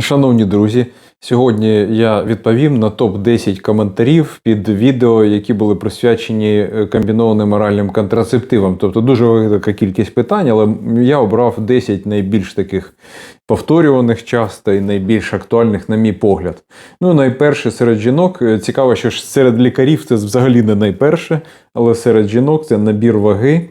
Шановні друзі, сьогодні я відповім на топ-10 коментарів під відео, які були присвячені е, комбінованим оральним контрацептивам. Тобто дуже велика кількість питань, але я обрав 10 найбільш таких повторюваних часто і найбільш актуальних, на мій погляд. Ну, найперше серед жінок. е, Цікаво, що серед лікарів це взагалі не найперше, але серед жінок це набір ваги.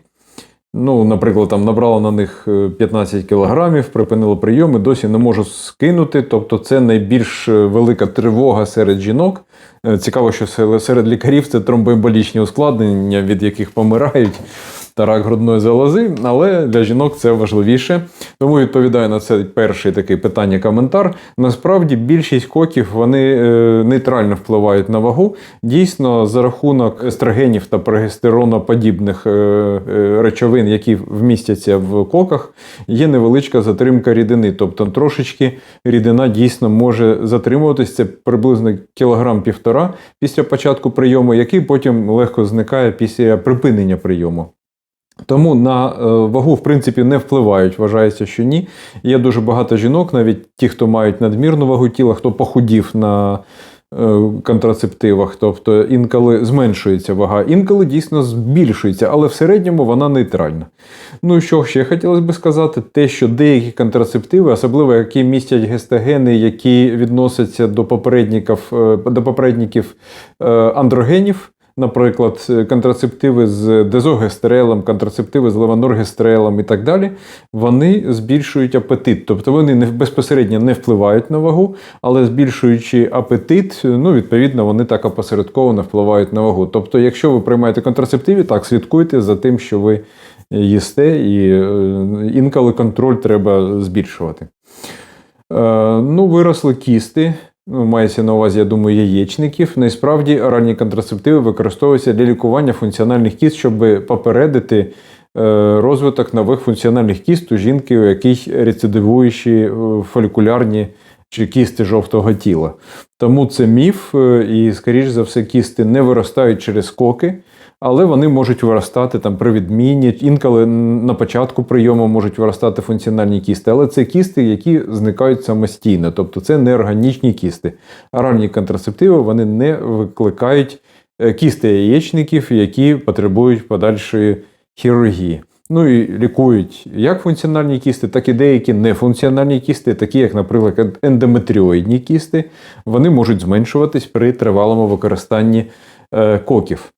Ну, наприклад, там набрала на них е, 15 кілограмів, припинила прийоми, досі не можу скинути. Тобто, це найбільш е, велика тривога серед жінок. Е, Цікаво, що серед лікарів це тромбоемболічні ускладнення, від яких помирають. Та рак грудної залози, але для жінок це важливіше. Тому відповідаю на це перший такий питання коментар. Насправді більшість коків вони е, нейтрально впливають на вагу. Дійсно, за рахунок естрогенів та прогестероноподібних е, е, речовин, які вмістяться в коках, є невеличка затримка рідини. Тобто трошечки рідина дійсно може затримуватись. Це приблизно кілограм півтора після початку прийому, який потім легко зникає після припинення прийому. Тому на е, вагу, в принципі, не впливають, вважається, що ні. Є дуже багато жінок, навіть ті, хто мають надмірну вагу тіла, хто похудів на е, контрацептивах, тобто інколи зменшується вага, інколи дійсно збільшується, але в середньому вона нейтральна. Ну і що ще хотілося би сказати, те, що деякі контрацептиви, особливо які містять гестогени, які відносяться до попередників, е, до попередників андрогенів. Наприклад, е, контрацептиви з дезогестерелем, контрацептиви з левоноргестерелем і так далі, вони збільшують апетит. Тобто вони не безпосередньо не впливають на вагу, але збільшуючи апетит, ну, відповідно, вони так опосередковано впливають на вагу. Тобто, якщо ви приймаєте контрацептиви, так слідкуйте за тим, що ви їсте, і е, інколи контроль треба збільшувати. Е, Ну, виросли кісти. Ну, мається на увазі, я думаю, яєчників. Насправді оральні контрацептиви використовуються для лікування функціональних кіст, щоб попередити е, розвиток нових функціональних кіст у жінки, у яких рецидивуючі е, фолікулярні чи кісти жовтого тіла. Тому це міф, е, і, скоріш за все, кісти не виростають через коки, але вони можуть виростати там при відміні. Інколи на початку прийому можуть виростати функціональні кісти, але це кісти, які зникають самостійно, тобто це не органічні кісти. Оральні контрацептиви вони не викликають е, кісти яєчників, які потребують подальшої хірургії. Ну і лікують як функціональні кісти, так і деякі нефункціональні кісти, такі як, наприклад, ендометріоїдні кісти. Вони можуть зменшуватись при тривалому використанні е, коків.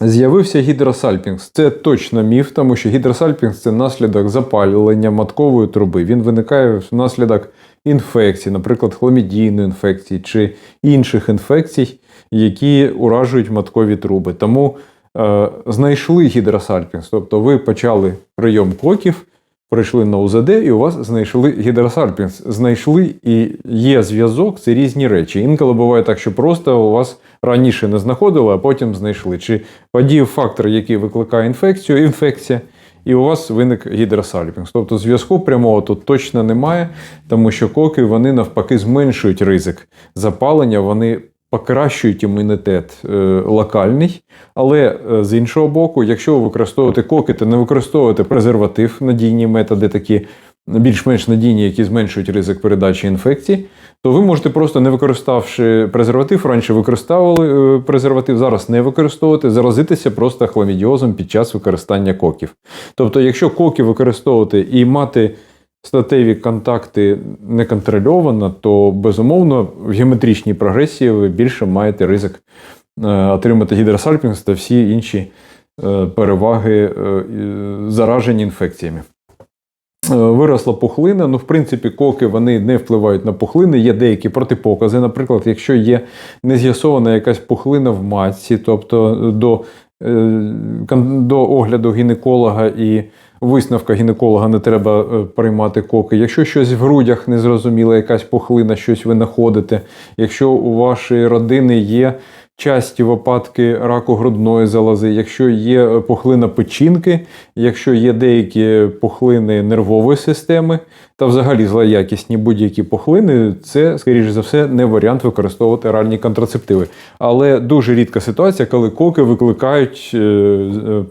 З'явився гідросальпінгс. Це точно міф, тому що гідросальпінгс це наслідок запалювання маткової труби. Він виникає внаслідок інфекцій, наприклад, хламідійної інфекції чи інших інфекцій, які уражують маткові труби. Тому е, знайшли гідросальпінгс, тобто ви почали прийом коків, прийшли на УЗД, і у вас знайшли гідросальпінгс. Знайшли і є зв'язок, це різні речі. Інколи буває так, що просто у вас раніше не знаходили, а потім знайшли. Чи подіяв фактор, який викликає інфекцію, інфекція, і у вас виник гідросальпінгс. Тобто зв'язку прямого тут точно немає, тому що коки вони навпаки зменшують ризик запалення, вони покращують імунітет е, локальний. Але е, з іншого боку, якщо ви використовуєте коки, то не використовуєте презерватив, надійні методи, такі більш-менш надійні, які зменшують ризик передачі інфекцій, то ви можете просто не використавши презерватив, раніше використовували е, презерватив, зараз не використовувати, заразитися просто хламідіозом під час використання коків. Тобто, якщо коки використовувати і мати статеві контакти неконтрольовано, то безумовно в геометричній прогресії ви більше маєте ризик е, отримати гідросальпінгс та всі інші е, переваги е, і зараження інфекціями. Виросла пухлина. Ну, в принципі, коки вони не впливають на пухлини. Є деякі протипокази. Наприклад, якщо є не з'ясована якась пухлина в матці, тобто до, до огляду гінеколога і висновка гінеколога не треба е, приймати коки. Якщо щось в грудях незрозуміло, якась пухлина, щось ви знаходите, якщо у вашої родини є часті випадки раку грудної залози, якщо є е, пухлина печінки, якщо є деякі пухлини нервової системи та взагалі злоякісні будь-які пухлини, це, скоріш за все, не варіант використовувати оральні контрацептиви. Але дуже рідка ситуація, коли коки викликають е, е,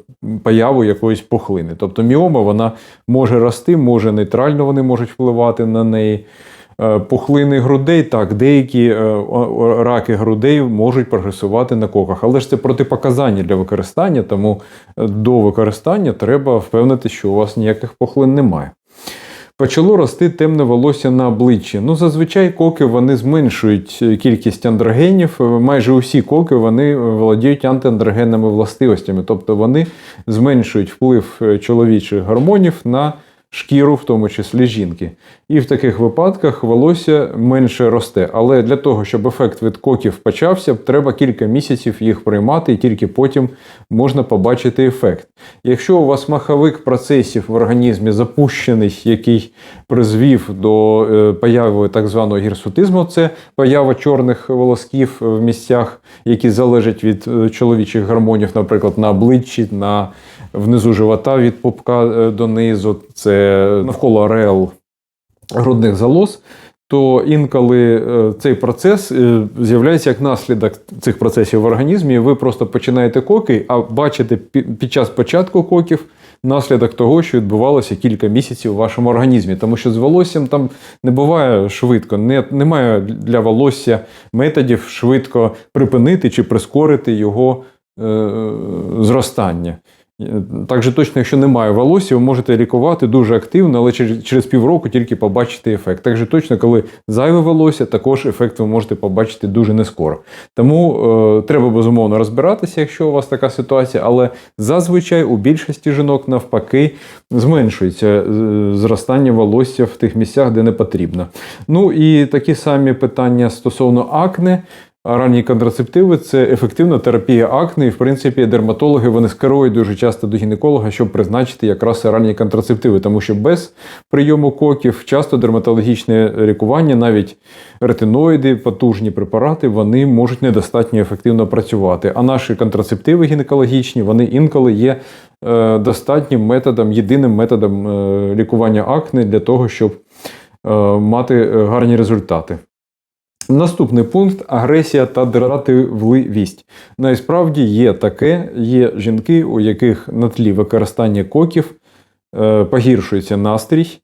появу якоїсь пухлини. Тобто міома вона може рости, може нейтрально вони можуть впливати на неї. Е, Пухлини грудей, так, деякі е, раки грудей можуть прогресувати на коках, але ж це протипоказання для використання, тому е, до використання треба впевнити, що у вас ніяких пухлин немає. Почало рости темне волосся на обличчі. Ну, зазвичай коки вони зменшують кількість андрогенів. Майже усі коки вони володіють антиандрогенними властивостями, тобто вони зменшують вплив чоловічих гормонів на шкіру, в тому числі жінки. І в таких випадках волосся менше росте. Але для того, щоб ефект від коків почався, треба кілька місяців їх приймати, і тільки потім можна побачити ефект. Якщо у вас маховик процесів в організмі запущений, який призвів до е, появи так званого гірсутизму, це поява чорних волосків в місцях, які залежать від е, чоловічих гормонів, наприклад, на обличчі, на внизу живота від пупка е, донизу, це навколо ареол грудних залоз. То інколи е, цей процес е, з'являється як наслідок цих процесів в організмі. Ви просто починаєте коки, а бачите під час початку коків наслідок того, що відбувалося кілька місяців у вашому організмі. Тому що з волоссям там не буває швидко, не, немає для волосся методів швидко припинити чи прискорити його е, зростання. Так же точно, якщо немає волосся, ви можете лікувати дуже активно, але через, півроку тільки побачите ефект. Так же точно, коли зайве волосся, також ефект ви можете побачити дуже нескоро. Тому е, треба безумовно розбиратися, якщо у вас така ситуація, але зазвичай у більшості жінок навпаки зменшується е, зростання волосся в тих місцях, де не потрібно. Ну і такі самі питання стосовно акне. Ранні контрацептиви це ефективна терапія акне, і в принципі дерматологи вони скерують дуже часто до гінеколога, щоб призначити якраз ранні контрацептиви, тому що без прийому коків часто дерматологічне лікування, навіть ретиноїди, потужні препарати, вони можуть недостатньо ефективно працювати. А наші контрацептиви гінекологічні вони інколи є е, достатнім методом, єдиним методом е, лікування акне для того, щоб е, мати гарні результати. Наступний пункт агресія та дратівливість. Насправді є таке, є жінки, у яких на тлі використання коків е, погіршується настрій. Е,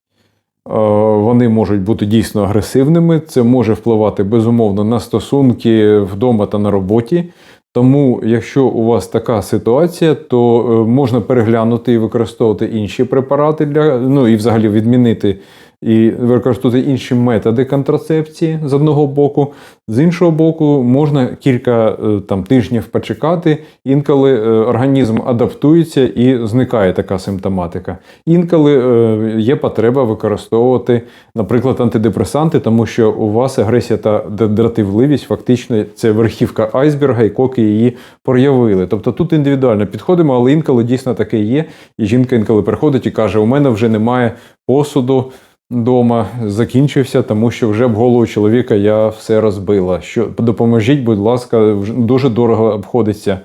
Вони можуть бути дійсно агресивними. Це може впливати безумовно на стосунки вдома та на роботі. Тому, якщо у вас така ситуація, то е, можна переглянути і використовувати інші препарати для ну і взагалі відмінити і використовувати інші методи контрацепції з одного боку. З іншого боку, можна кілька е, там тижнів почекати. Інколи е, організм адаптується і зникає така симптоматика. Інколи е, є потреба використовувати, наприклад, антидепресанти, тому що у вас агресія та дратівливість фактично це верхівка айсберга, і коки її проявили. Тобто тут індивідуально підходимо, але інколи дійсно таке є. І жінка інколи приходить і каже: у мене вже немає посуду. Дома закінчився, тому що вже об голову чоловіка я все розбила. Що допоможіть, будь ласка, дуже дорого обходиться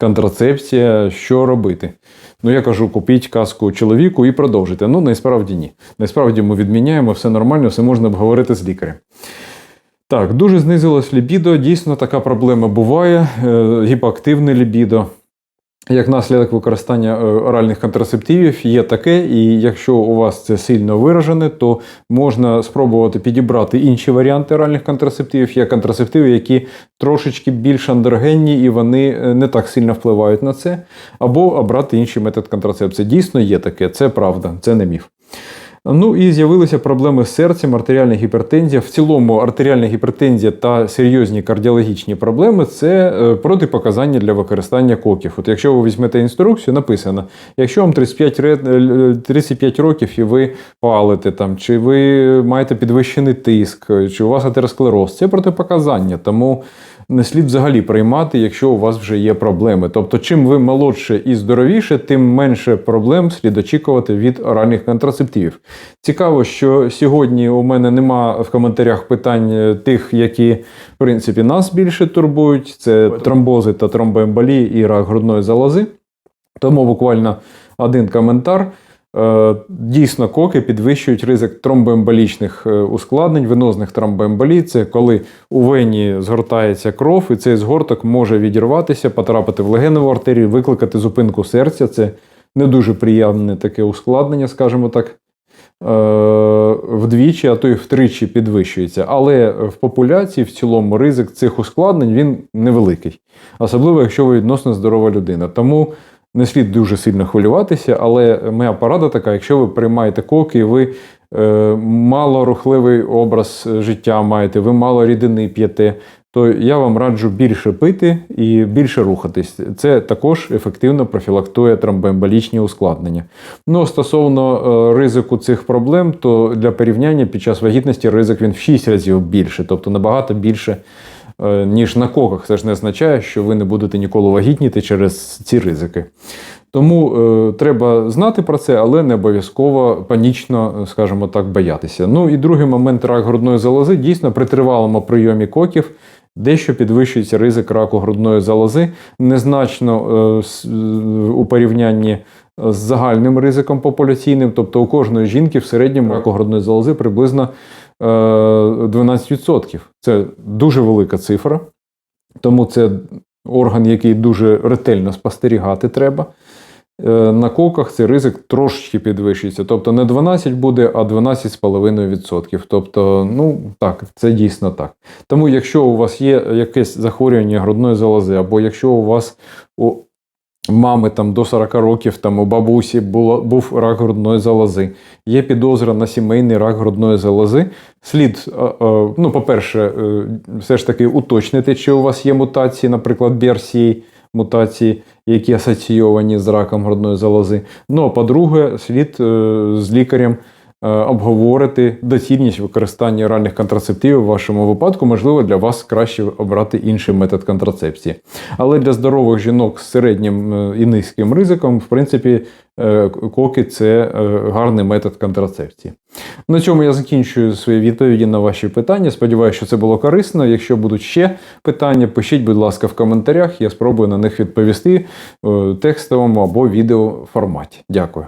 контрацепція. Що робити? Ну я кажу, купіть каску чоловіку і продовжуйте. Ну насправді ні. Насправді ми відміняємо, все нормально, все можна обговорити з лікарем. Так, дуже знизилось лібідо. Дійсно, така проблема буває. е, Гіпоактивне лібідо. Як наслідок використання е, оральних контрацептивів є таке, і якщо у вас це сильно виражене, то можна спробувати підібрати інші варіанти оральних контрацептивів. Є контрацептиви, які трошечки більш андрогенні і вони е, не так сильно впливають на це, або обрати інший метод контрацепції. Дійсно є таке, це правда, це не міф. Ну і з'явилися проблеми з серцем, артеріальна гіпертензія. В цілому артеріальна гіпертензія та серйозні кардіологічні проблеми це е, протипоказання для використання коків. От якщо ви візьмете інструкцію, написано: якщо вам 35, е, 35 років і ви палите там, чи ви маєте підвищений тиск, чи у вас атеросклероз, це протипоказання. Тому не слід взагалі приймати, якщо у вас вже є проблеми. Тобто, чим ви молодше і здоровіше, тим менше проблем слід очікувати від оральних контрацептивів. Цікаво, що сьогодні у мене нема в коментарях питань е, тих, які в принципі нас більше турбують: це тромбози та тромбоемболії і рак грудної залози. Тому буквально один коментар. Е, Дійсно, коки підвищують ризик тромбоемболічних е, ускладнень, венозних тромбоемболій. Це коли у вені згортається кров, і цей згорток може відірватися, потрапити в легеневу артерію, викликати зупинку серця. Це не дуже приємне таке ускладнення, скажімо так, вдвічі, а то й втричі підвищується. Але в популяції в цілому ризик цих ускладнень він невеликий, особливо якщо ви відносно здорова людина. Тому не слід дуже сильно хвилюватися, але моя порада така: якщо ви приймаєте коки, ви е, мало рухливий образ життя маєте, ви мало рідини п'єте, то я вам раджу більше пити і більше рухатись. Це також ефективно профілактує тромбоемболічні ускладнення. Ну, стосовно е, ризику цих проблем, то для порівняння під час вагітності ризик він в 6 разів більше, тобто набагато більше. Е, Ніж на коках, це ж не означає, що ви не будете ніколи вагітніти через ці ризики. Тому е, треба знати про це, але не обов'язково панічно, скажімо так, боятися. Ну і другий момент рак грудної залози дійсно при тривалому прийомі коків дещо підвищується ризик раку грудної залози, незначно е, е, у порівнянні з загальним ризиком популяційним, тобто у кожної жінки в середньому раку грудної залози приблизно е, 12%. Це дуже велика цифра, тому це орган, який дуже ретельно спостерігати треба. Е, На коках цей ризик трошечки підвищується. Тобто не 12 буде, а 12,5%. Тобто, ну так, це дійсно так. Тому, якщо у вас є якесь захворювання грудної залози, або якщо у вас мами там до 40 років, там у бабусі було, був рак грудної залози, є підозра на сімейний рак грудної залози, слід, е, е, ну, по-перше, е, все ж таки уточнити, чи у вас є мутації, наприклад, BRCA, мутації, які асоційовані з раком грудної залози. Ну, а по-друге, слід з лікарем обговорити доцільність використання оральних контрацептивів в вашому випадку. Можливо, для вас краще обрати інший метод контрацепції. Але для здорових жінок з середнім е, і низьким ризиком, в принципі, е, коки це е, гарний метод контрацепції. На цьому я закінчую свої відповіді на ваші питання. Сподіваюся, що це було корисно. Якщо будуть ще питання, пишіть, будь ласка, в коментарях. Я спробую на них відповісти текстовому або відео форматі. Дякую.